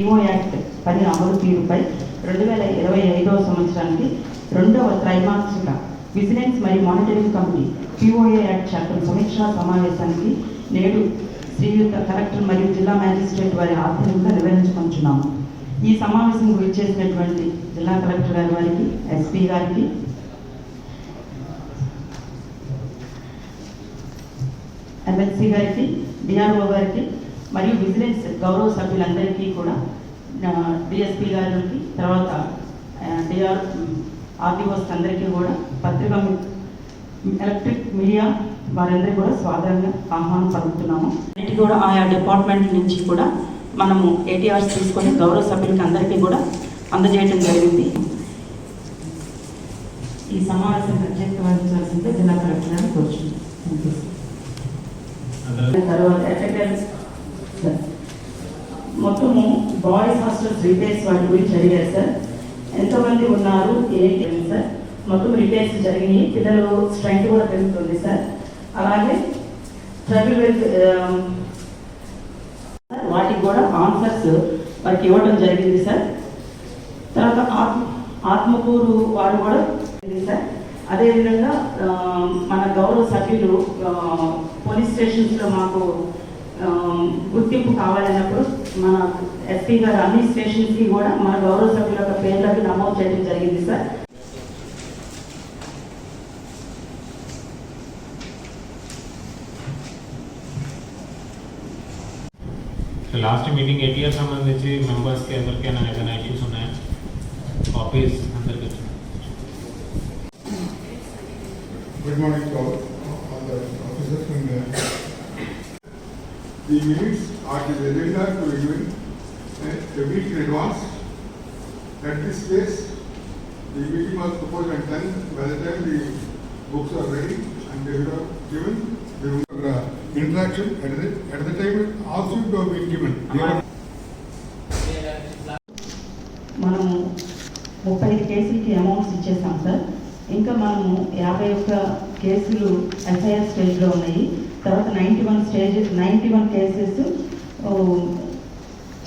PO act పని అమలు తీరుపై రెండు వేల ఇరవై ఐదవ సంవత్సరానికి రెండవ త్రైమాసిక విజిలెన్స్ మరియు మానిటరింగ్ కమిటీ పిఓఏ యాక్ట్ చట్టం సమీక్షా సమావేశానికి నేడు శ్రీయుత కలెక్టర్ మరియు జిల్లా మ్యాజిస్ట్రేట్ వారి ఆధ్వర్యంలో నిర్వహించుకుంటున్నాము. ఈ సమావేశం గురించి చేసినటువంటి జిల్లా కలెక్టర్ గారి వారికి ఎస్పీ గారికి ఎమ్మెల్సీ గారికి డిఆర్ఓ గారికి మరియు విజిలెన్స్ గౌరవ సభ్యులందరికీ కూడా డిఎస్పీ గారికి తర్వాత డిఆర్ ఆర్డీఓస్ అందరికీ కూడా పత్రికా ఎలక్ట్రిక్ మీడియా వారందరికీ కూడా స్వాగతంగా ఆహ్వానం పలుకుతున్నాము. అన్నిటి కూడా ఆయా డిపార్ట్మెంట్ నుంచి కూడా మనము ఏటీఆర్స్ తీసుకొని గౌరవ సభ్యులకి అందరికీ కూడా అందజేయడం జరిగింది. ఈ సమావేశం వహించాల్సిందే జిల్లా కలెక్టర్ గారిని కోరుచున్నాను. తర్వాత మొత్తము బాయ్స్ హాస్టల్స్ రిపేర్స్ వాటి గురించి అడిగారు సార్. ఎంతమంది ఉన్నారు ఏంటి సార్? మొత్తం రిపేర్స్ జరిగినాయి. పిల్లలు స్ట్రెంగ్త్ కూడా పెరుగుతుంది సార్. అలాగే ట్రబుల్ వెల్త్ వాటికి కూడా ఆన్సర్స్ వారికి ఇవ్వడం జరిగింది సార్. తర్వాత ఆత్మ ఆత్మకూరు వారు కూడా సార్. అదేవిధంగా మన గౌరవ సభ్యులు పోలీస్ స్టేషన్స్లో మాకు గుర్తింపు కావాలన్నప్పుడు మన ఎస్పీ గారు అన్ని స్టేషన్స్కి కూడా మన గౌరవ సభ్యుల యొక్క పేర్లకు నమోదు చేయడం జరిగింది సార్. లాస్ట్ మీటింగ్ ఏటీఆర్ సంబంధించి మెంబర్స్కి ఎవరికైనా ఏదైనా ఇష్యూస్ ఉన్నాయా? కాపీస్ అందరికి to all, all the officers minutes are the agenda to be uh, a week in advance. At this place, the meeting was proposed and done by the time the books are ready and they would have given, they would uh, interaction at the, at the time also to have been given. They were- మనము ముప్పై కేసులకి amounts ఇచ్చేస్తాం sir ఇంకా మనము యాభై ఒక్క కేసులు FIR స్టేజ్లో ఉన్నాయి తర్వాత ninety one stage ninety one cases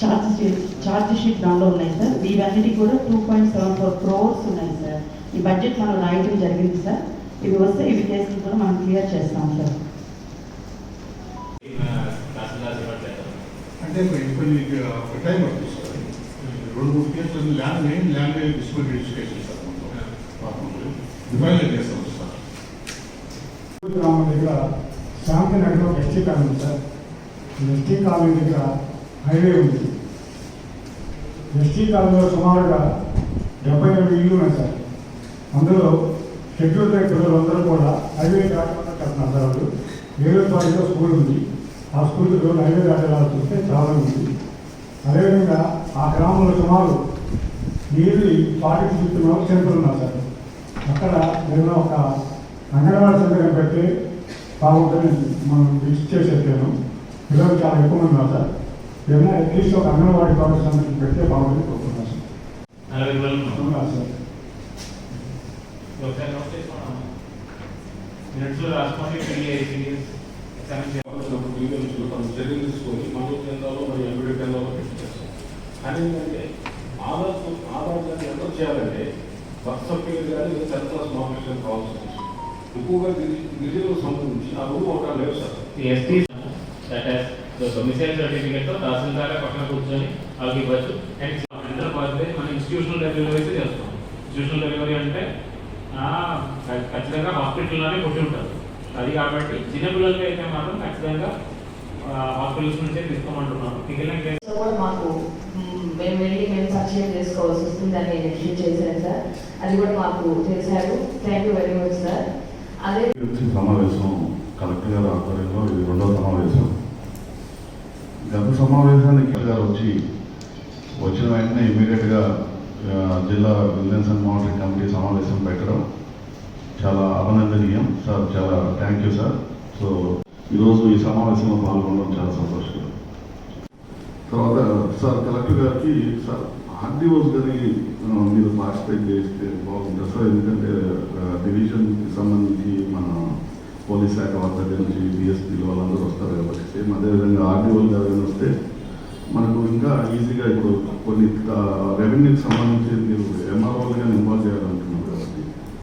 charge sheet charge sheet దానిలో ఉన్నాయి సార్. ఇవన్నిటికి కూడా two point seven four crores ఉన్నాయి సార్. ఈ బడ్జెట్ మనం రాయటం జరిగింది సార్. ఇవి వస్తే ఇవి కేసులు కూడా మనం క్లియర్ చేస్తాం సార్. అంటే కొన్ని కొన్ని ఒక టైం పడుతుంది సార్ రెండు మూడు కేసులు land main land dispute registration sir define చేస్తాం సార్ గ్రామం దగ్గర శాంతి ఒక ST colony sir. ST colony దగ్గర హైవే ఉంది. ఎస్టీ కాలనీలో సుమారుగా డెబ్బై రెండు ఇల్లు ఉన్నాయి సార్. అందులో షెడ్యూల్ ట్రైబ్ పిల్లలందరూ కూడా హైవే దాటకుండా కడుతున్నారు సార్ వాళ్ళు. ఏడో తారీఖులో స్కూల్ ఉంది. ఆ స్కూల్ రోజు హైవే దాటేలా చూస్తే చాలా ఉంది. అదేవిధంగా ఆ గ్రామంలో సుమారు నీరు పాటికి చూస్తున్న మెంబర్స్ సెంటర్ ఉన్నారు సార్. అక్కడ ఏదైనా ఒక అంగన్వాడీ సంతకం పెట్టి బాగుంటుంది మనం విజిట్ చేసేసాను పిల్లలు చాలా ఎక్కువ మంది సార్ ఏదైనా అట్లీస్ట్ ఒక అంగన్వాడీ కాలేజ్ సంతకం పెడితే బాగుంటుంది కోరుకుంటున్నాను తీసుకొని పెట్టించేస్తాం కానీ ఏంటంటే ఆధార్ ఆధార్ కానీ ఎంత చేయాలంటే బర్త్ సర్టిఫికేట్ కానీ టెన్త్ క్లాస్ మార్కెట్ కావాల్సి వస్తుంది ఎక్కువగా గిరి- గిరిజనులకు సంబంధించి ఆ రూమ్ ఒకటి లేవు sir ST that has domicile సర్టిఫికేట్తో tahsildar పక్కన కూర్చొని వాళ్ళకి ఇవ్వచ్చు అండ్ పర్సెంటేజ్ మనం ఇన్స్టిట్యూషనల్ డెలివరీ అయితే చేస్తాం ఇన్స్టిట్యూషనల్ డెలివరీ అంటే ఖచ్చితంగా హాస్పిటల్లోనే పుట్టి ఉంటారు. అది కాబట్టి చిన్నపిల్లలకి అయితే మాత్రం ఖచ్చితంగా హాస్పిటల్స్ నుంచే తీసుకోమంటున్నాం మిగిలిన మాకు మేము వెళ్ళి మేము చేసుకోవాల్సి వస్తుంది అని నేను ఎక్స్ప్లెయిన్ చేశాను సార్. అది కూడా మాకు చేశారు thank you very much sir. వచ్చి సమావేశం కలెక్టర్ గారి ఆధ్వర్యంలో ఇది రెండో సమావేశం. గత సమావేశానికి గారు వచ్చి వచ్చిన వెంటనే ఇమీడియట్గా జిల్లా విజిలెన్స్ అండ్ మానిటరింగ్ కమిటీ సమావేశం పెట్టడం చాలా అభినందనీయం. సార్ చాలా థ్యాంక్ యూ సార్. సో ఈరోజు ఈ సమావేశంలో పాల్గొనడం చాలా సంతోషకరం. తర్వాత సార్ కలెక్టర్ గారికి సార్ ఆర్డీఓస్ గారి మీరు పార్టిసిపేట్ చేస్తే బాగుంటుంది సార్. ఎందుకంటే డివిజన్కి సంబంధించి మన పోలీస్ శాఖ వాళ్ళ దగ్గర నుంచి డిఎస్పీలు వాళ్ళందరూ వస్తారు కాబట్టి సేమ్ అదేవిధంగా ఆర్డీఓలు గారు కానీ వస్తే మనకు ఇంకా ఈజీగా ఇప్పుడు కొన్ని రెవెన్యూకి సంబంధించి